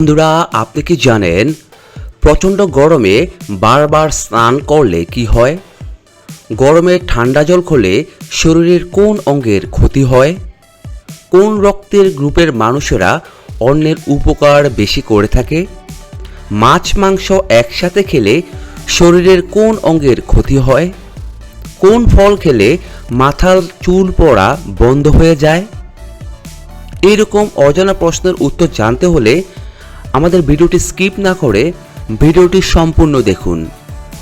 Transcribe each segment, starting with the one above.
বন্ধুরা, আপনি কি জানেন প্রচণ্ড গরমে বারবার স্নান করলে কি হয়? গরমে ঠান্ডা জল খেলে শরীরের কোন অঙ্গের ক্ষতি হয়? কোন রক্তের গ্রুপের মানুষেরা অন্যের উপকার বেশি করে থাকে? মাছ, মাংস একসাথে খেলে শরীরের কোন অঙ্গের ক্ষতি হয়? কোন ফল খেলে মাথার চুল পড়া বন্ধ হয়ে যায়? এরকম অজানা প্রশ্নের উত্তর জানতে হলে আমাদের ভিডিওটি স্কিপ না করে ভিডিওটি সম্পূর্ণ দেখুন।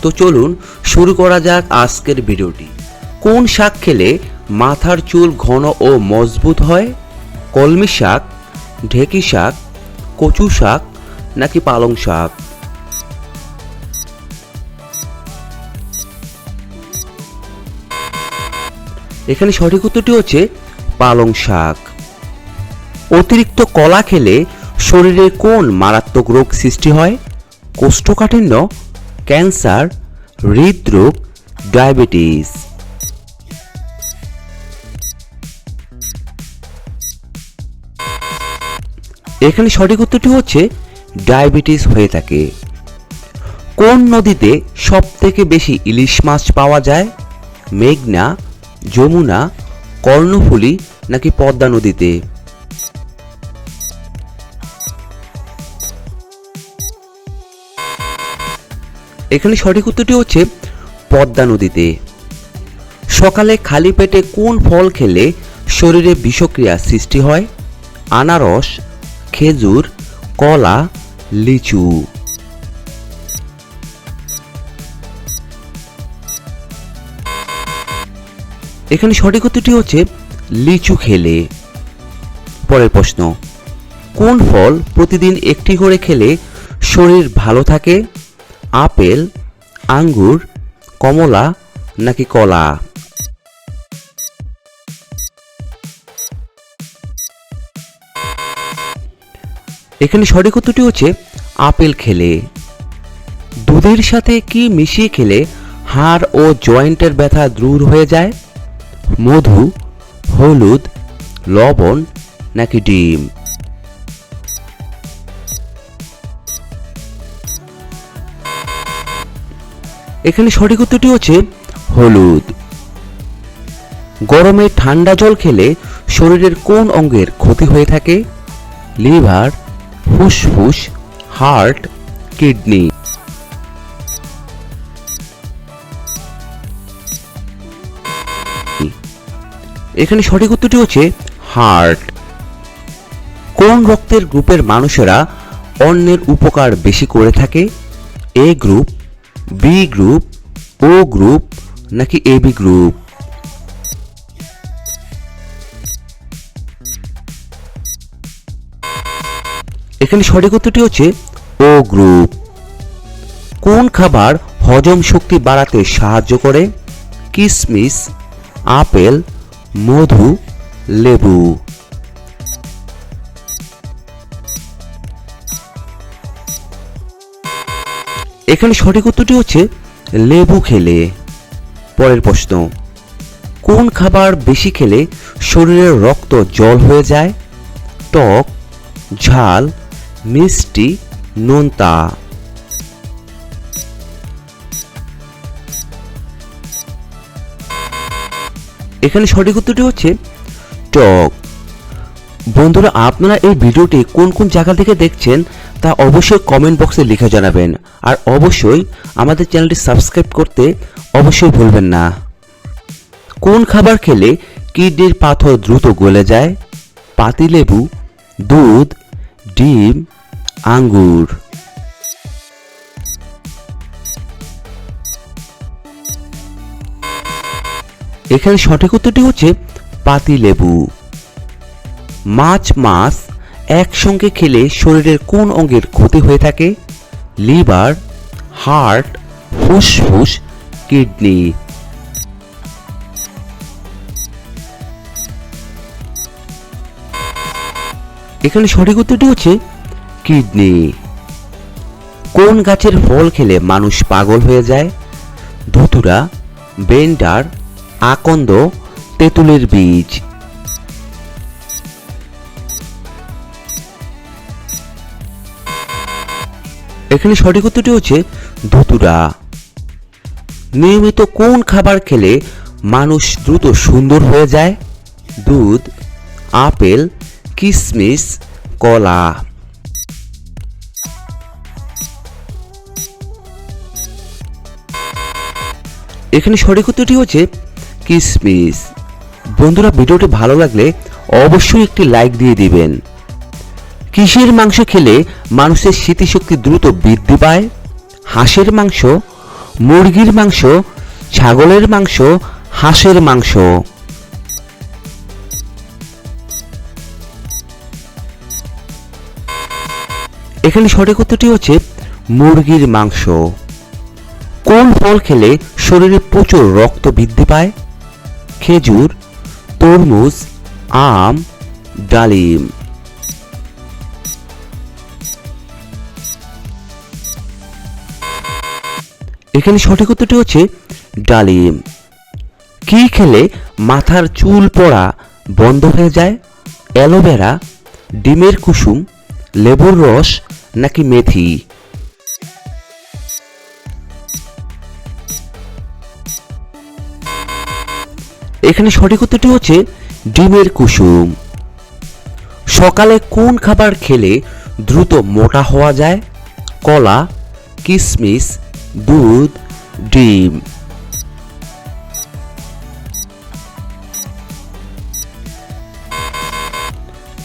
তো চলুন শুরু করা যাক আজকের ভিডিওটি। কোন শাক খেলে মাথার চুল ঘন ও মজবুত হয়? কলমি শাক, ঢেকি শাক, কচু শাক, নাকি পালং শাক? এখানে সঠিক উত্তরটি হচ্ছে পালং শাক। অতিরিক্ত কলা খেলে শরীরে কোন মারাত্মক রোগ সৃষ্টি হয়? কোষ্ঠকাঠিন্য, ক্যান্সার, হৃদরোগ, ডায়াবেটিস। এখানে সঠিক উত্তরটি হচ্ছে ডায়াবেটিস হয়ে থাকে। কোন নদীতে সব থেকে বেশি ইলিশ মাছ পাওয়া যায়? মেঘনা, যমুনা, কর্ণফুলী নাকি পদ্মা নদীতে? এখানে সঠিক উত্তরটি হচ্ছে পদ্মা নদীতে। সকালে খালি পেটে কোন ফল খেলে শরীরে বিষক্রিয়া সৃষ্টি হয়? আনারস, খেজুর, কলা, লিচু। এখানে সঠিক উত্তরটি হচ্ছে লিচু খেলে। পরের প্রশ্ন, কোন ফল প্রতিদিন একটি করে খেলে শরীর ভালো থাকে? আপেল, আঙ্গুর, কমলা নাকি কলা? এখানে সঠিক উত্তরটি হচ্ছে আপেল খেলে। দুধের সাথে কি মিশিয়ে খেলে হাড় ও জয়েন্টের ব্যথা দূর হয়ে যায়? মধু, হলুদ, লবণ নাকি ডিম? এখানে সঠিক উত্তরটি হচ্ছে হলুদ। গরমে ঠান্ডা জল খেলে শরীরের কোন অঙ্গের ক্ষতি হয়ে থাকে? লিভার, ফুসফুস, হার্ট, কিডনি। এখানে সঠিক উত্তরটি হচ্ছে হার্ট। কোন রক্তের গ্রুপের মানুষেরা অন্যের উপকার বেশি করে থাকে? A group B group O group নাকি এবি গ্রুপ এখানে সঠিক উত্তরটি হচ্ছে ও গ্রুপ কোন খাবার হজম শক্তি বাড়াতে সাহায্য করে? কিশমিশ আপেল, মধু, লেবু। এখানে সঠিক উত্তরটি হচ্ছে লেবু খেলে। পরের প্রশ্ন, কোন খাবার বেশি খেলে শরীরের রক্ত জল হয়ে যায়? টক, ঝাল, মিষ্টি, নোনতা। এখানে সঠিক উত্তরটি হচ্ছে টক। বন্ধুরা, আপনারা এই ভিডিওটি কোন কোন জায়গা থেকে দেখছেন তা অবশ্যই কমেন্ট বক্সে লিখে জানাবেন। আর অবশ্যই আমাদের চ্যানেলটি সাবস্ক্রাইব করতে অবশ্যই ভুলবেন না। কোন খাবার খেলে কিডনির পাথর দ্রুত গলে যায়? পাতিলেবু দুধ, ডিম, আঙ্গুর। এখানে সঠিক উত্তরটি হচ্ছে পাতিলেবু মাছ মাছ একসঙ্গে খেলে শরীরের কোন অঙ্গের ক্ষতি হয়ে থাকে? লিভার, হার্ট, ফুসফুস, কিডনি। এখানে সঠিক উত্তরটি হচ্ছে কিডনি। কোন গাছের ফল খেলে মানুষ পাগল হয়ে যায়? ধুতুরা, বেন্ডার, আকন্দ, তেঁতুলের বীজ। এখানে সঠিক উত্তরটি হচ্ছে ধুতুরা। নিয়মিত কোন খাবার খেলে মানুষ দ্রুত সুন্দর হয়ে যায়? দুধ, আপেল কিশমিশ কলা। এখানে সঠিক উত্তরটি হচ্ছে কিশমিশ বন্ধুরা, ভিডিওটি ভালো লাগলে অবশ্যই একটি লাইক দিয়ে দিবেন। কিসের মাংস খেলে মানুষের স্মৃতিশক্তি দ্রুত বৃদ্ধি পায়? হাঁসের মাংস, মুরগির মাংস, ছাগলের মাংস, হাঁসের মাংস। এখানে সঠিক উত্তরটি হচ্ছে মুরগির মাংস। কোন ফল খেলে শরীরে প্রচুর রক্ত বৃদ্ধি পায়? খেজুর, তরমুজ, আম, ডালিম। এখানে সঠিক উত্তরটি হচ্ছে ডালিম। কি খেলে মাথার চুল পড়া বন্ধ হয়ে যায়? অ্যালোভেরা, ডিমের কুসুম, লেবুর রস নাকি মেথি? এখানে সঠিক উত্তরটি হচ্ছে ডিমের কুসুম। সকালে কোন খাবার খেলে দ্রুত মোটা হওয়া যায়? কলা কিশমিশ দুধ, ডিম।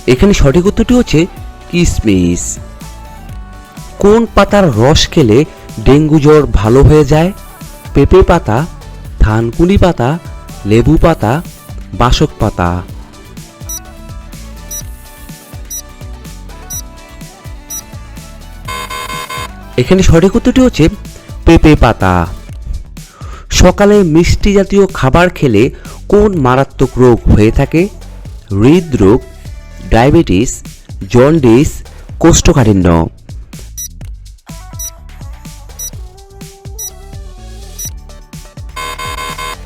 এখানে সঠিক উত্তরটি হচ্ছে কিশমিশ কোন পাতার রস খেলে ডেঙ্গু জ্বর ভালো হয়ে যায়? পেঁপে পাতা ধানকুনি পাতা, লেবু পাতা, বাসক পাতা। এখানে সঠিক উত্তরটি হচ্ছে পেঁপে পাতা। সকালে মিষ্টি জাতীয় খাবার খেলে কোন মারাত্মক রোগ হয়ে থাকে? হৃদরোগ, ডায়াবেটিস, জন্ডিস, কোষ্ঠকাঠিন্য।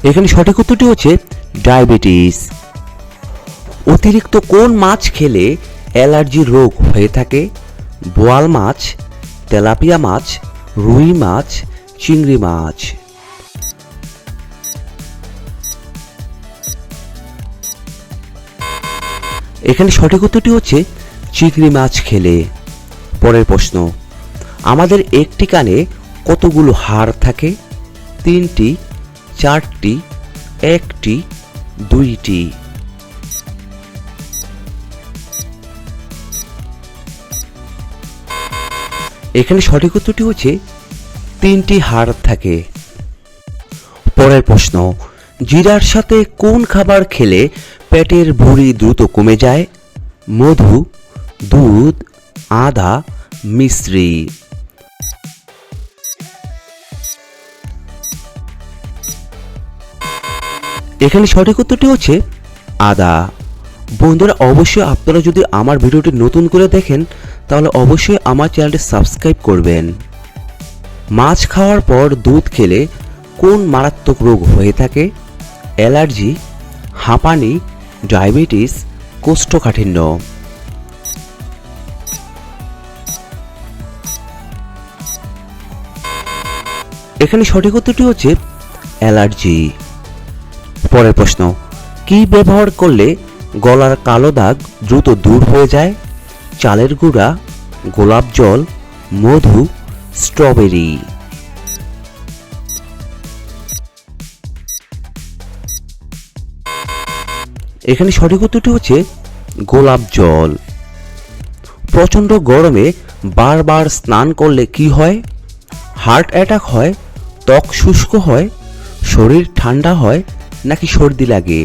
এখানে সঠিক উত্তরটি হচ্ছে ডায়াবেটিস। অতিরিক্ত কোন মাছ খেলে অ্যালার্জি রোগ হয়ে থাকে? বোয়াল মাছ, তেলাপিয়া মাছ রুই মাছ, চিংড়ি মাছ। এখানে সঠিক উত্তরটি হচ্ছে চিংড়ি মাছ খেলে। পরের প্রশ্ন, আমাদের একটি কানে কতগুলো হাড় থাকে? তিনটি, চারটি, একটি, দুইটি। এখানে সঠিক উত্তরটি হচ্ছে তিনটি হাড় থাকে। পরের প্রশ্ন, জিরার সাথে কোন খাবার খেলে পেটের ভুঁড়ি দ্রুত কমে যায়? মধু, দুধ, আদা, মিশ্রি। এখানে সঠিক উত্তরটি হচ্ছে আদা। বন্ধুরা, অবশ্যই আপনারা যদি আমার ভিডিওটি নতুন করে দেখেন তাহলে অবশ্যই আমার চ্যানেলটি সাবস্ক্রাইব করবেন। মাছ খাওয়ার পর দুধ খেলে কোন মারাত্মক রোগ হয়ে থাকে? অ্যালার্জি, হাঁপানি, ডায়াবেটিস, কোষ্ঠকাঠিন্য। এখানে সঠিক উত্তরটি হচ্ছে অ্যালার্জি। পরের প্রশ্ন, কি ব্যবহার করলে গলার কালো দাগ দ্রুত দূর হয়ে যায়? চালের গুঁড়া, গোলাপ জল, মধু, স্ট্রবেরি। এখানে সঠিক উত্তরটি হচ্ছে গোলাপ জল। প্রচণ্ড গরমে বারবার স্নান করলে কি হয়? হার্ট অ্যাটাক হয়, ত্বক শুষ্ক হয়, শরীর ঠান্ডা হয়, নাকি সর্দি লাগে?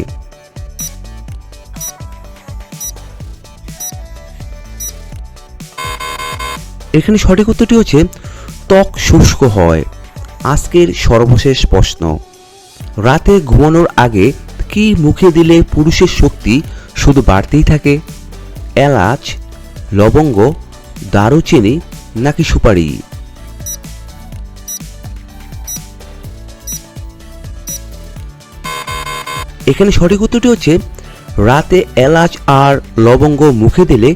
এখানে সঠিক উত্তরটি হচ্ছে, ত্বক শুষ্ক হয়। আজকের সর্বশেষ প্রশ্ন। রাতে ঘুমানোর আগে কি মুখে দিলে পুরুষের শক্তি শুধু বাড়তেই থাকে? এলাচ, লবঙ্গ, দারুচিনি নাকি সুপারি? এখানে সঠিক উত্তরটি হচ্ছে, রাতে এলাচ আর লবঙ্গ মুখে দিলে